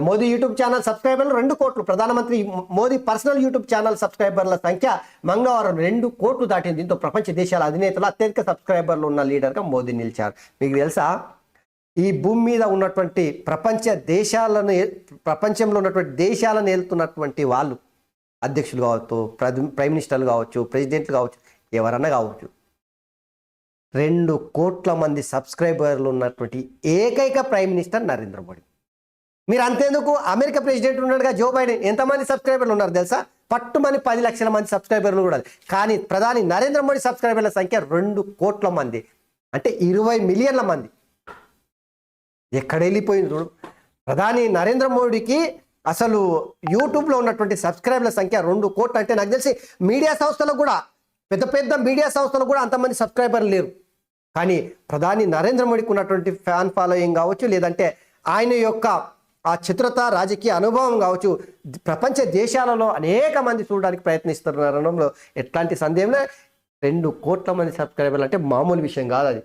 Modi YouTube channel సబ్స్క్రైబర్లు రెండు కోట్లు. ప్రధానమంత్రి మోదీ పర్సనల్ యూట్యూబ్ ఛానల్ సబ్స్క్రైబర్ల సంఖ్య మంగళవారం రెండు కోట్లు దాటింది. దీంతో ప్రపంచ దేశాల అధినేతలు అత్యధిక సబ్స్క్రైబర్లు ఉన్న లీడర్గా మోదీ నిలిచారు. మీకు తెలుసా? ఈ భూమి మీద ఉన్నటువంటి ప్రపంచ దేశాలను ప్రపంచంలో ఉన్నటువంటి దేశాలను ఏలుతున్నటువంటి వాళ్ళు అధ్యక్షులు కావచ్చు ప్రైమ్ మినిస్టర్లు కావచ్చు ప్రెసిడెంట్లు కావచ్చు ఎవరన్నా కావచ్చు రెండు కోట్ల మంది సబ్స్క్రైబర్లు ఉన్నటువంటి ఏకైక ప్రైమ్ మినిస్టర్ నరేంద్ర మోడీ. మీరు అంతేందుకు అమెరికా ప్రెసిడెంట్ ఉన్నాడుగా జో బైడెన్? ఎంతమంది సబ్స్క్రైబర్లు ఉన్నారు తెలుసా? పట్టుమని పది లక్షల మంది సబ్స్క్రైబర్లు కూడా. కానీ ప్రధాని నరేంద్ర మోడీ సబ్స్క్రైబర్ల సంఖ్య రెండు కోట్ల మంది. అంటే ఇరవై మిలియన్ల మంది. ఎక్కడ వెళ్ళిపోయింది చూడు. ప్రధాని నరేంద్ర మోడీకి అసలు యూట్యూబ్లో ఉన్నటువంటి సబ్స్క్రైబర్ల సంఖ్య రెండు కోట్లు అంటే నాకు తెలిసి మీడియా సంస్థలకు కూడా పెద్ద పెద్ద మీడియా సంస్థలు కూడా అంతమంది సబ్స్క్రైబర్లు లేరు. కానీ ప్రధాని నరేంద్ర మోడీకి ఉన్నటువంటి ఫ్యాన్ ఫాలోయింగ్ కావచ్చు లేదంటే ఆయన యొక్క ఆ చిత్రత రాజకీయ అనుభవం కావచ్చు ప్రపంచ దేశాలలో అనేక మంది చూడడానికి ప్రయత్నిస్తున్న రంగంలో ఎట్లాంటి సందేహం రెండు కోట్ల మంది సబ్స్క్రైబర్లు అంటే మామూలు విషయం కాదు అది.